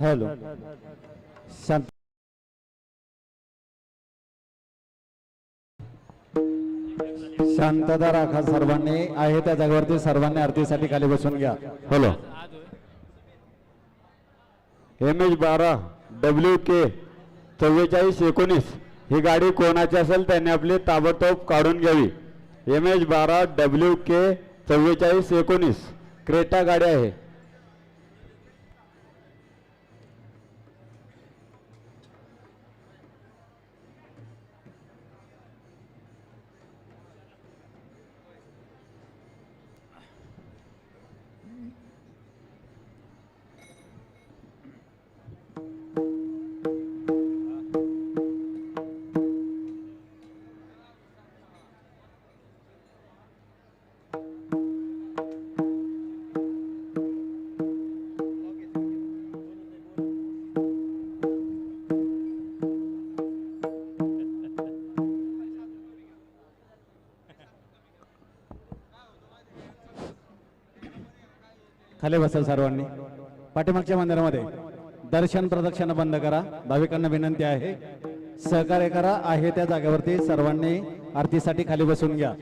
Hello शांत शांतता राखा सर्वांनी आहे त्या जागेवरती सर्वांनी आरतीसाठी खाली बसून घ्या. हॅलो एम एच बारा डब्ल्यू के चव्वेचाळीस एकोणीस. ही गाडी कोणाची असेल त्यांनी आपली ताबडतोब काढून घ्यावी. एम एच बारा डब्ल्यू के चव्वेचाळीस एकोणीस. क्रेटा गाडी आहे. खाली बसेल सर्वांनी. पाठीमागच्या मंदिरामध्ये दर्शन प्रदक्षिणा बंद करा. भाविकांना विनंती आहे सहकार्य करा. आहे त्या जागेवरती सर्वांनी आरतीसाठी खाली बसून घ्या.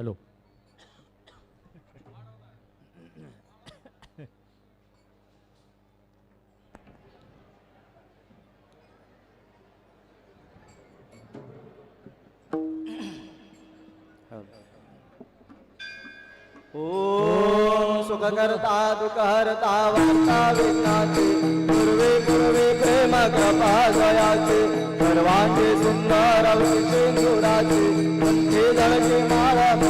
हॅलो. ओम सुख करता दुख हरता वार्ता विघ्नाचे पूर्वे पूर्वे प्रेम कृपा जयाचे सर्वांचे सुंदर सिंदुराचे कंठे जळके माळा मुक्ता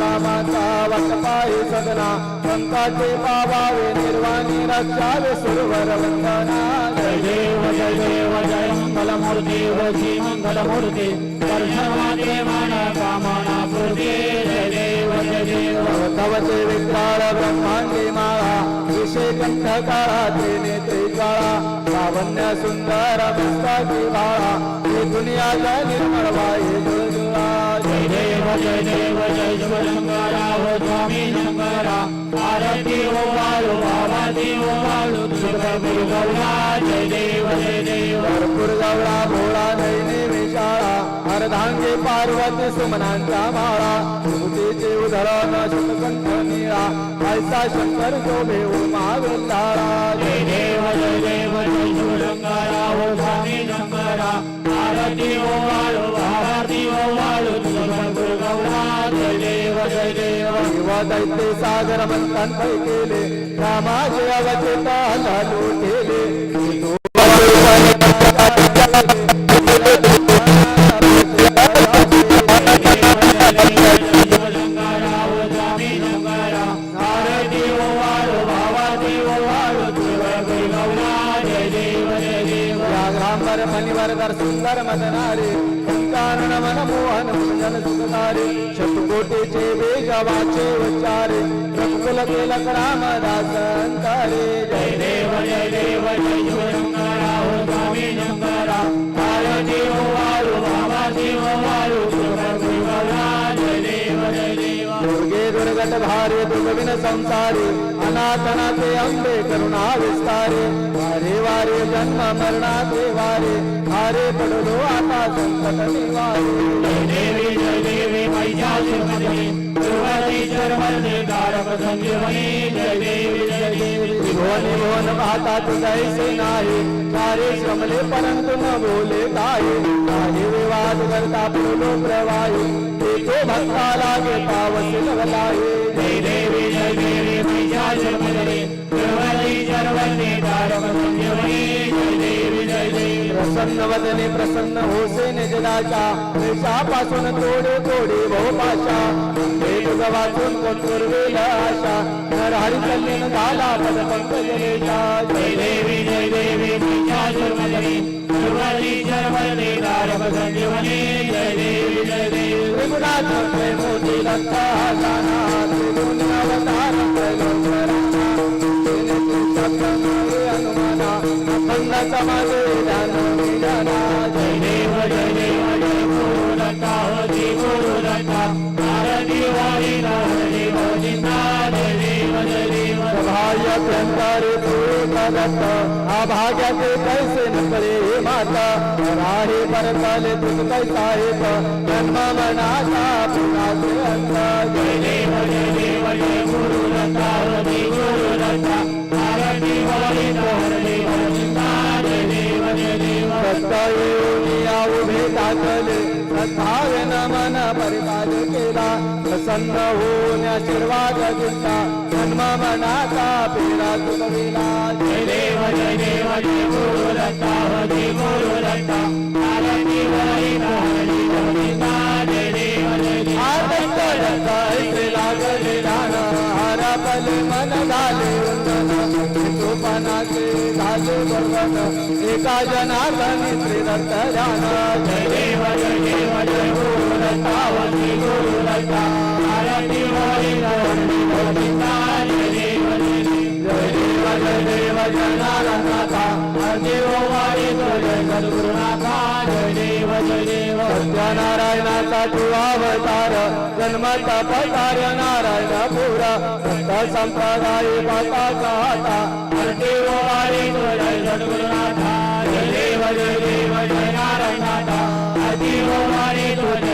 रामाचा वटपायी सदना संताचे पावावे निर्वाणी रक्षावे सुरवर वंदना. जय देव जय देव जय मंगलमूर्ती हो श्री मंगलमूर्ती दर्शनाचे कामना पूर्ती. जय देव जय देव. तवचे विक्राळ ब्रह्मांडी माळा. विषय कंठ काळा त्रिनेत्री काळा. लावण्य सुंदर मस्ताची बाळा. ही दुनिया जय निर्मळ वाई जय देव जय देव स्वामी शंकरा आरती ओ वाळू आवाती हो वाळू दुर्गा गौरा जय देव जय देव भरपूर गौरा भोळा नैनी विशाळा अर्धांगे पार्वती सुमनांचा माळा मुतीचे उधरण शतकंठ निळा ऐसा शंकर जो भेऊ मागलाळा जय देव जय देव जय शिवशंकरा स्वामी शंकरा आरती ओ वाळू जय दैत्य सागर मंथन केले रामाचे अवचेत लालू केले सुंदर मदनारे कारण मन मोहन जन सुखदारे शतकोटीचे बीज उच्चारे रघुकुल तिलक रामदास अंतरे जय भारे दुर्गविन संसारे अनाथनाथे अंबे करुणा विस्तारे वारे वारे जन्म मरणाचे वारे हारे पडलो आता संकट निवारे. दुर्वातीश्वर वरदे तारक संजीवनी जय देवी जय देवी त्रिभुवन भुवन पाहता तुझैसे नाही सारे श्रमले परंतु न बोले काही काही विवाद करता पुरलो प्रवाही तो भक्ता लागे पावस लगलाही जय देवी जय देवी महिषासुरमर्दिनी दुर्वातीश्वर वरदे तारक संजीवनी जय देवी जय देवी प्रसन्न वदने प्रसन्न होसे निजदाचा वेशापासून तोडे तोडे बहुपाशा। हे तुझ वाचून कोण पूर्वेल आशा. नरहरी कल्याण झाला पद पंकज लेचा जय देवी जय देवी महिषासुरमर्दिनी दुर्वातीश्वर सर्वने तारक संजीवनी. जय देवी जय देवी. त्रिगुणात मोठी लता जाना त्रिगुण अवतार त्रैलोक्यराना अनुमाना. अखंड समाजे ध्यान विजाना जय देव जय देव. आरती वारी हरी गोविंदा जय देव कैसे न हे माता राहे परताले तुझ कैसा हेत जन्म मनाचा पुन्हा अंत जय देव जय देव जय गुरु गुरु आरती जय देव जय देव येऊन या उभे टाकले श्रद्धावे नमन परिपाल केला प्रसन्न होऊन आशीर्वाद दिला जन्म मनाचा पेरा तुकविला जय देव जय देव जय गुरु लता होती गुरु लता आरती वारी हरी गोविंदा जय देव जय देव. आनंद दत्त ऐसे लागले दान. हरपल मन झाले वंदन. झाले वर्णन. एका जनार्दनी त्रिदत्त ध्यान. जय देव जय देव जय गुरु लता वंदे गुरु लता नारायणाचा अवतार जन्म तपकार नारायण पुरा संप्रदाय पाताचा हाता देव वारी जय सद्गुरुनाथा जय देव जय देव जय नारायणाथा देव वारी जय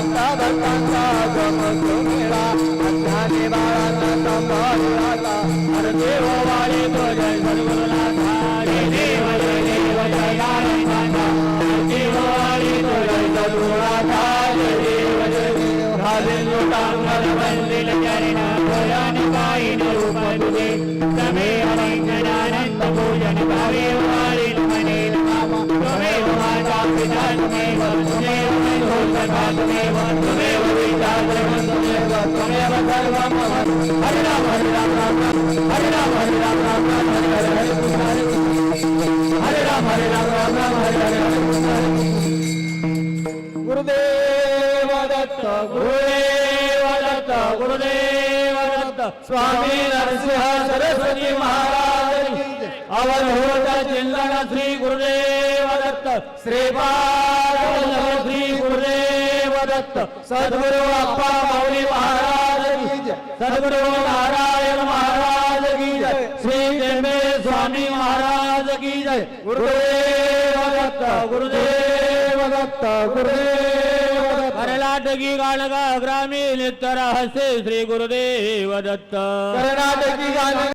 पौर्णिमेला दत्ता गमत मेळा अज्ञानी बाळांना सांभाळला अरे देव वारी जय जय देव जय देव जय जय देव जय देव घालील लोटांगण वंदिल चरण भयान पायीन रूप तुझे समे पूजन भावे वाळील मने नाम। त्वमेव माझा पिता त्वमेव त्वमेव त्वमेव त्वमेव त्वमेव सर्वं मम राम राम राम राम राम राम राम राम हरे हरे कृष्ण हरे हरे राम हरे राम राम राम हरे हरे कृष्ण हरे गुरुदेव दत्त गुरुदेव दत्त गुरुदेव दत्त स्वामी नरसिंह सरस्वती महाराज अवधूत चिंतन श्री गुरुदेव दत्त श्रीपाद श्री गुरुदेव दत्त सद्गुरु अप्पा मौली महाराज की जय. सद्गुरु नारायण महाराज की जय. श्री टेंबे स्वामी महाराज की जय. गुरुदेव दत्त गुरुदेव दत्त गुरुदेव कर्नाटकी गाणगा ग्रामीण रहस्य श्री गुरुदेव दत्त. कर्नाटकी गाणगा